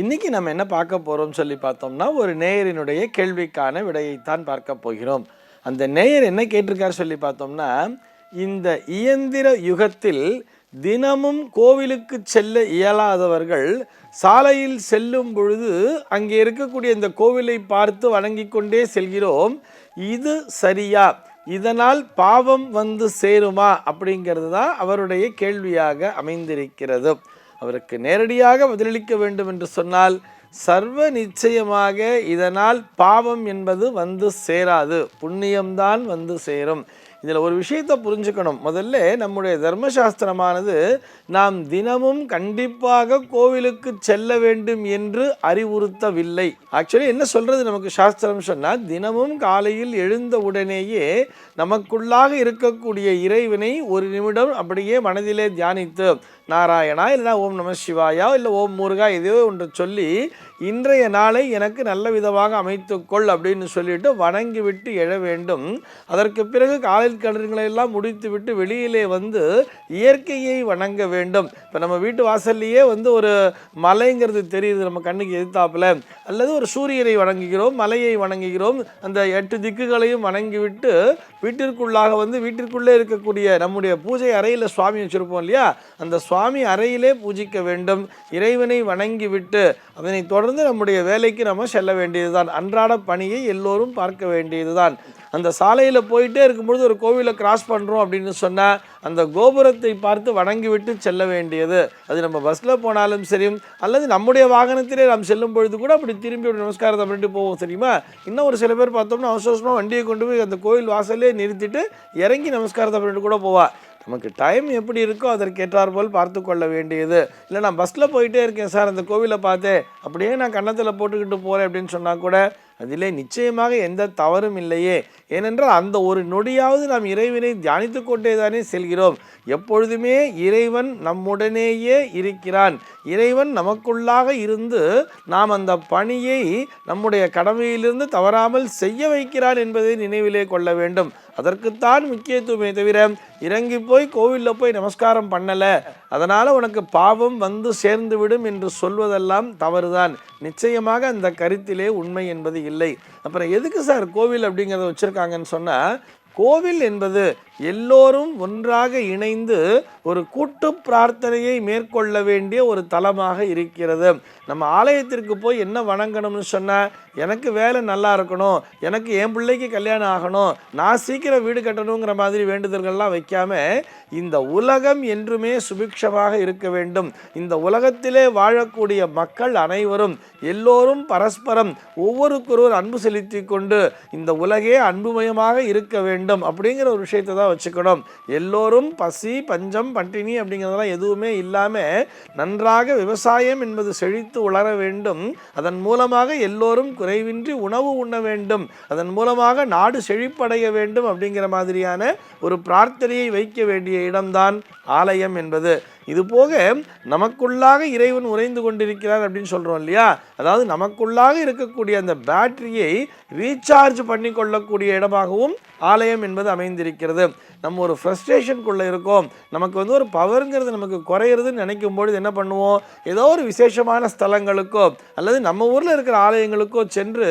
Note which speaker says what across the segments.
Speaker 1: இன்னைக்கு நம்ம என்ன பார்க்க போகிறோம்னு சொல்லி பார்த்தோம்னா ஒரு நேயரினுடைய கேள்விக்கான விடையைத்தான் பார்க்க போகிறோம். அந்த நேயர் என்ன கேட்டிருக்காரு சொல்லி பார்த்தோம்னா இந்த இயந்திர யுகத்தில் தினமும் கோவிலுக்கு செல்ல இயலாதவர்கள் சாலையில் செல்லும் பொழுது அங்கே இருக்கக்கூடிய இந்த கோவிலை பார்த்து வணங்கி கொண்டே செல்கிறோம். இது சரியா? இதனால் பாவம் வந்து சேருமா? அப்படிங்கிறது தான் அவருடைய கேள்வியாக அமைந்திருக்கிறது. அவருக்கு நேரடியாக பதிலளிக்க வேண்டும் என்று சொன்னால் சர்வ நிச்சயமாக இதனால் பாவம் என்பது வந்து சேராது. புண்ணியம்தான் வந்து சேரும். இதில் ஒரு விஷயத்தை புரிஞ்சுக்கணும். முதல்ல நம்முடைய தர்மசாஸ்திரமானது நாம் தினமும் கண்டிப்பாக கோவிலுக்கு செல்ல வேண்டும் என்று அறிவுறுத்தவில்லை. ஆக்சுவலி என்ன சொல்கிறது நமக்கு சாஸ்திரம் சொன்னால் தினமும் காலையில் எழுந்த உடனேயே நமக்குள்ளாக இருக்கக்கூடிய இறைவனை ஒரு நிமிடம் அப்படியே மனதிலே தியானித்து நாராயணா இல்லைனா ஓம் நம சிவாயா இல்லை ஓம் முருகா எதையோ ஒன்று சொல்லி இன்றைய நாளை எனக்கு நல்ல விதமாக அமைத்துக்கொள் அப்படின்னு சொல்லிட்டு வணங்கிவிட்டு எழ வேண்டும். அதற்கு பிறகு காலில் கடன்களை எல்லாம் முடித்துவிட்டு வெளியிலே வந்து இயற்கையை வணங்க வேண்டும். இப்போ நம்ம வீட்டு வாசல்லையே வந்து ஒரு மலைங்கிறது தெரியுது நம்ம கண்ணுக்கு எதிர்த்தாப்புல. அல்லது ஒரு சூரியனை வணங்குகிறோம் மலையை வணங்குகிறோம். அந்த எட்டு திக்குகளையும் வணங்கிவிட்டு வீட்டிற்குள்ளாக வந்து வீட்டிற்குள்ளே இருக்கக்கூடிய நம்முடைய பூஜை அறையில் சுவாமி வச்சுருப்போம் இல்லையா? அந்த சுவாமி அறையிலே பூஜிக்க வேண்டும். இறைவனை வணங்கிவிட்டு அதனை தொடர்ந்து நம்முடைய வேலைக்கு நம்ம செல்ல வேண்டியதுதான். அன்றாட பணியை எல்லோரும் பார்க்க வேண்டியதுதான். அந்த சாலையில் போயிட்டே இருக்கும்பொழுது ஒரு கோவிலை கிராஸ் பண்ணுறோம் அப்படின்னு சொன்னால் அந்த கோபுரத்தை பார்த்து வணங்கிவிட்டு செல்ல வேண்டியது. அது நம்ம பஸ்ஸில் போனாலும் சரி அல்லது நம்முடைய வாகனத்திலே நாம் செல்லும் பொழுது கூட அப்படி திரும்பி ஒரு நமஸ்காரத்தை பண்ணிட்டு போவோம் தெரியுமா? இன்னும் ஒரு சில பேர் பார்த்தோம்னா அவசரமாக வண்டியை கொண்டு போய் அந்த கோவில் வாசலே நிறுத்திட்டு இறங்கி நமஸ்காரத்தை பண்ணிட்டு கூட போவா. நமக்கு டைம் எப்படி இருக்கோ அதற்கேற்றார் போல் பார்த்து கொள்ள வேண்டியது. இல்லை நான் பஸ்ஸில் போயிட்டே இருக்கேன் சார் அந்த கோவிலை பார்த்தேன். அப்படியே நான் கன்னத்தில் போட்டுக்கிட்டு போகிறேன் அப்படின்னு சொன்னால் கூட அதிலே நிச்சயமாக எந்த தவறும் இல்லையே. ஏனென்றால் அந்த ஒரு நொடியாவது நாம் இறைவனை தியானித்து கொண்டே தானே செல்கிறோம். எப்பொழுதுமே இறைவன் நம்முடனேயே இருக்கிறான். இறைவன் நமக்குள்ளாக இருந்து நாம் அந்த பணியை நம்முடைய கடமையிலிருந்து தவறாமல் செய்ய வைக்கிறான் என்பதை நினைவிலே கொள்ள வேண்டும். அதற்குத்தான் முக்கியத்துவமே தவிர இறங்கி போய் கோவிலில் போய் நமஸ்காரம் பண்ணலை. அதனால் உனக்கு பாவம் வந்து சேர்ந்துவிடும் என்று சொல்வதெல்லாம் தவறுதான். நிச்சயமாக அந்த கருத்திலே உண்மை என்பது இல்லை இல்லை. அப்புறம் எதுக்கு சார் கோவில் அப்படிங்கிறத வச்சுருக்காங்கன்னு சொன்னால் கோவில் என்பது எல்லோரும் ஒன்றாக இணைந்து ஒரு கூட்டு பிரார்த்தனையை மேற்கொள்ள வேண்டிய ஒரு தலமாக இருக்கிறது. நம்ம ஆலயத்திற்கு போய் என்ன வணங்கணும்னு சொன்னால் எனக்கு வேலை நல்லா இருக்கணும். எனக்கு என் பிள்ளைக்கு கல்யாணம் ஆகணும். நான் சீக்கிரம் வீடு கட்டணுங்கிற மாதிரி வேண்டுதல்கள்லாம் வைக்காம இந்த உலகம் என்றுமே சுபிக்ஷமாக இருக்க வேண்டும். இந்த உலகத்திலே வாழக்கூடிய மக்கள் அனைவரும் எல்லோரும் பரஸ்பரம் ஒவ்வொருக்கொருவர் அன்பு செலுத்தி கொண்டு இந்த உலகே அன்புமயமாக இருக்க வேண்டும். அப்படிங்கிற ஒரு விஷயத்தை தான் வச்சுக்கணும். எல்லோரும் பசி பஞ்சம் பட்டினி அப்படிங்கிறதெல்லாம் எதுவுமே இல்லாமல் நன்றாக விவசாயம் என்பது செழித்து உளர வேண்டும். அதன் மூலமாக எல்லோரும் குறைவின்றி உணவு உண்ண வேண்டும். அதன் மூலமாக நாடு செழிப்படைய வேண்டும் அப்படிங்கிற மாதிரியான ஒரு பிரார்த்தனையை வைக்க வேண்டிய இடம்தான் ஆலயம் என்பது. இதுபோக நமக்குள்ளாக இறைவன் உறைந்து கொண்டிருக்கிறார் அப்படின்னு சொல்கிறோம் இல்லையா? அதாவது நமக்குள்ளாக இருக்கக்கூடிய அந்த பேட்டரியை ரீசார்ஜ் பண்ணி கொள்ளக்கூடிய இடமாகவும் ஆலயம் என்பது அமைந்திருக்கிறது. நம்ம ஒரு ஃப்ரஸ்ட்ரேஷனுக்குள்ளே இருக்கோம். நமக்கு வந்து ஒரு பவருங்கிறது நமக்கு குறையிறதுன்னு நினைக்கும் பொழுது என்ன பண்ணுவோம்? ஏதோ ஒரு விசேஷமான ஸ்தலங்களுக்கோ அல்லது நம்ம ஊரில் இருக்கிற ஆலயங்களுக்கோ சென்று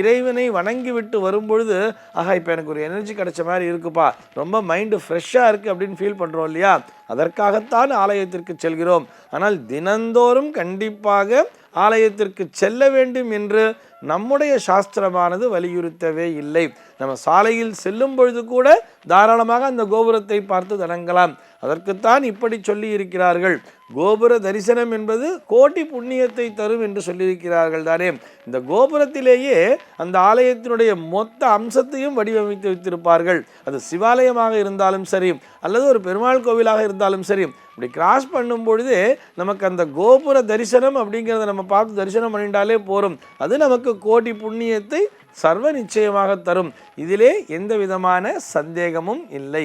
Speaker 1: இறைவனை வணங்கி விட்டு வரும்பொழுது ஆகா இப்போ எனக்கு ஒரு எனர்ஜி கிடைச்ச மாதிரி இருக்குப்பா. ரொம்ப மைண்டு ஃப்ரெஷ்ஷாக இருக்குது அப்படின்னு ஃபீல் பண்ணுறோம் இல்லையா? அதற்காகத்தான் ஆலயத்திற்கு செல்கிறோம். ஆனால் தினந்தோறும் கண்டிப்பாக ஆலயத்திற்கு செல்ல வேண்டும் என்று நம்முடைய சாஸ்திரமானது வலியுறுத்தவே இல்லை. நம்ம சாலையில் செல்லும் பொழுது கூட தாராளமாக அந்த கோபுரத்தை பார்த்து வணங்கலாம். அதற்குத்தான் இப்படி சொல்லி இருக்கிறார்கள் கோபுர தரிசனம் என்பது கோட்டி புண்ணியத்தை தரும் என்று சொல்லியிருக்கிறார்கள் தானே. இந்த கோபுரத்திலேயே அந்த ஆலயத்தினுடைய மொத்த அம்சத்தையும் வடிவமைத்து வைத்திருப்பார்கள். அது சிவாலயமாக இருந்தாலும் சரி அல்லது ஒரு பெருமாள் கோவிலாக இருந்தாலும் சரி இப்படி கிராஸ் பண்ணும் பொழுது நமக்கு அந்த கோபுர தரிசனம் அப்படிங்கிறத நம்ம பார்த்து தரிசனம் பண்ணிட்டாலே போகும் அது நமக்கு கோடி புண்ணியத்தை சர்வ நிச்சயமாக தரும். இதிலே எந்த விதமான சந்தேகமும் இல்லை.